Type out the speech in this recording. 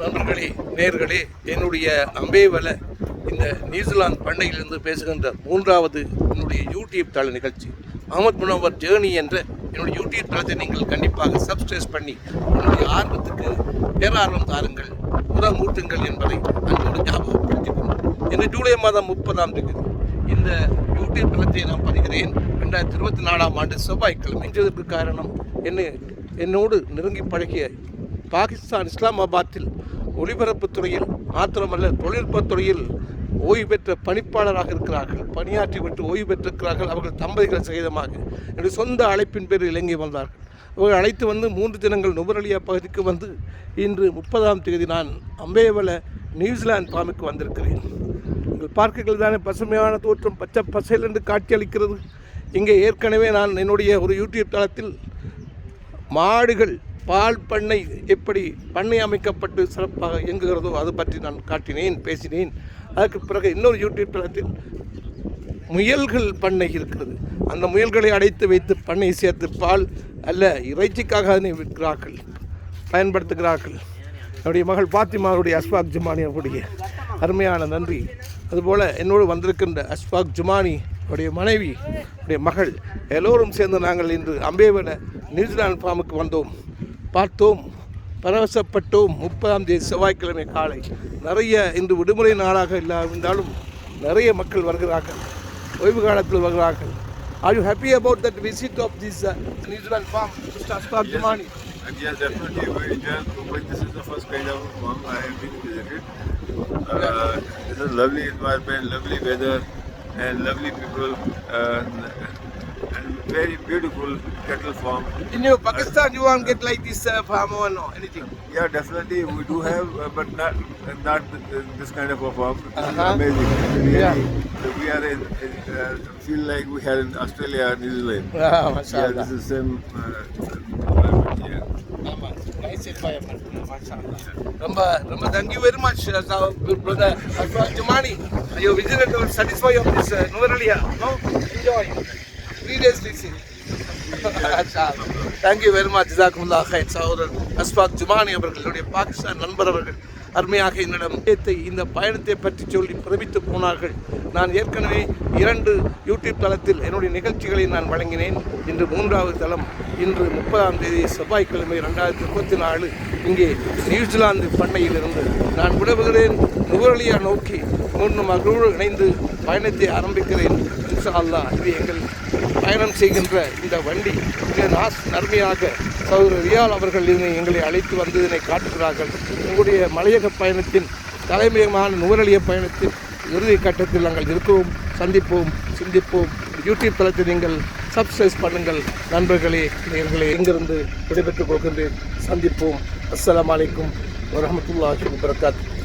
நண்பர்களே நேர்களே என்னுடைய அம்பேவல இந்த நியூசிலாந்து பண்ணையிலிருந்து பேசுகின்ற மூன்றாவது என்னுடைய யூடியூப் தள நிகழ்ச்சி அகமது முனவர் ஜேர்னி என்ற என்னுடைய யூடியூப் தளத்தை நீங்கள் கண்டிப்பாக சப்ஸ்கிரைப் பண்ணி என்னுடைய ஆர்வத்துக்கு பேரார்வம் தாருங்கள் உரம் மூட்டுங்கள் என்பதை அன்போடு ஞாபகப்படுத்திக் கொண்டு இன்று ஜூலை மாதம் முப்பதாம் தேதி இந்த யூடியூப் தளத்தை நான் பதிகிறேன். ரெண்டாயிரத்தி இருபத்தி நாலாம் ஆண்டு செவ்வாய்க்கிழமை. இதற்கு காரணம் என்ன? என்னோடு நெருங்கி பழகிய பாகிஸ்தான் இஸ்லாமாபாத்தில் ஒலிபரப்புத் துறையில் மாத்திரமல்ல தொழில்நுட்பத் துறையில் ஓய்வு பெற்ற பணிப்பாளராக இருக்கிறார்கள். பணியாற்றி விட்டு ஓய்வு பெற்றிருக்கிறார்கள். அவர்கள் தம்பதிகள் சகிதமாக என்னுடைய சொந்த அழைப்பின் பேரில் இலங்கை வந்தார்கள் அவர்கள் அழைத்து வந்து மூன்று தினங்கள் நுவரலியா பகுதிக்கு வந்து இன்று முப்பதாம் தேதி நான் அம்பேவல நியூசிலாந்து ஃபார்முக்கு வந்திருக்கிறேன். உங்கள் பார்க்குகள் தானே பசுமையான தோற்றம் பச்சை பசையில் என்று காட்சியளிக்கிறது. இங்கே ஏற்கனவே நான் என்னுடைய ஒரு யூடியூப் தளத்தில் மாடுகள் பால் பண்ணை எப்படி பண்ணை அமைக்கப்பட்டு சிறப்பாக இயங்குகிறதோ அது பற்றி நான் காட்டினேன் பேசினேன். அதற்கு பிறகு இன்னொரு யூடியூப் தளத்தில் முயல்கள் பண்ணை இருக்கிறது. அந்த முயல்களை அடைத்து வைத்து பண்ணை சேர்த்து பால் அல்ல இறைச்சிக்காக அதனை விற்கிறார்கள் பயன்படுத்துகிறார்கள். என்னுடைய மகள் பாத்திமாவுடைய அஸ்வாக் ஜுமானி அவருடைய அருமையான நன்றி. அதுபோல் என்னோடு வந்திருக்கின்ற அஸ்வாக் ஜுமானி அவருடைய மனைவி அவருடைய மகள் எல்லோரும் சேர்ந்து நாங்கள் இன்று அம்பேவன நியூசிலாந்து ஃபார்முக்கு வந்தோம். பார்த்தோம் பரவசப்பட்டோம் முப்பதாம் தேதி செவ்வாய்க்கிழமை காலை நிறைய இன்று விடுமுறை நாளாக இல்லாவிருந்தாலும் நிறைய மக்கள் வருகிறார்கள் ஓய்வு காலத்தில் வருகிறார்கள் are you happy about that visit of this New Zealand farm Mister Ashfaq Jumani And yes, definitely enjoyable. But this is the first kind of farm I have been visited. Uh, this is lovely environment, lovely weather, and lovely people, uh, and very beautiful cattle farm. In your Pakistan, you won't get like this uh, farm or no, anything. Yeah, definitely we do have, uh, but not not th- this kind of a farm. This is Uh-huh. amazing. Really, Yeah. we are in, in uh, feel like we are in Australia, New Zealand. Ah, Yeah, mashallah. this is same uh, environment here. ஆமா, nice environment. Mashallah. ரொம்ப ரொம்ப thank you very much uh, so, brother Aswad Jumani you visited to satisfy of three uh, thank you very much ஜிசாக்குமுல்லா ஹைட் சகோதரர் அஸ்பாக் ஜுமானி அவர்களுடைய பாகிஸ்தான் நண்பர் அவர்கள் அருமையாக என்னிடம் இந்த பயணத்தை பற்றி சொல்லி பிரமித்து போனார்கள். நான் ஏற்கனவே இரண்டு யூடியூப் தளத்தில் என்னுடைய நிகழ்ச்சிகளை நான் வழங்கினேன். இன்று மூன்றாவது தளம். இன்று முப்பதாம் தேதி செவ்வாய்க்கிழமை ரெண்டாயிரத்தி முப்பத்தி நாலு. இங்கே நியூசிலாந்து பண்ணையிலிருந்து நான் விடவுகிறேன் நுவரலியா நோக்கி மூன்று மகளோடு இணைந்து பயணத்தை ஆரம்பிக்கிறேன். இன்ஷா அல்லாஹ் இது எங்கள் பயணம் செய்கின்ற இந்த வண்டி. இங்கே நாஸ் நன்மையாக சகோதரர் ரியால் அவர்கள் இதனை எங்களை அழைத்து வந்ததினை காட்டுகிறார்கள். உங்களுடைய மலையக பயணத்தின் தலைமையகமான நுவரலிய பயணத்தின் இறுதி கட்டத்தில் நாங்கள் இருக்கவும் சந்திப்போம் சிந்திப்போம். யூடியூப் தளத்தை நீங்கள் சப்ஸ்கிரைப் பண்ணுங்கள். நண்பர்களே எங்களை எங்கிருந்து விடைபெற்றுக் கொள்கின்றேன். சந்திப்போம். அஸ்லாம் வலைக்கும் வரமத்துல்லாஹி வரகாத்து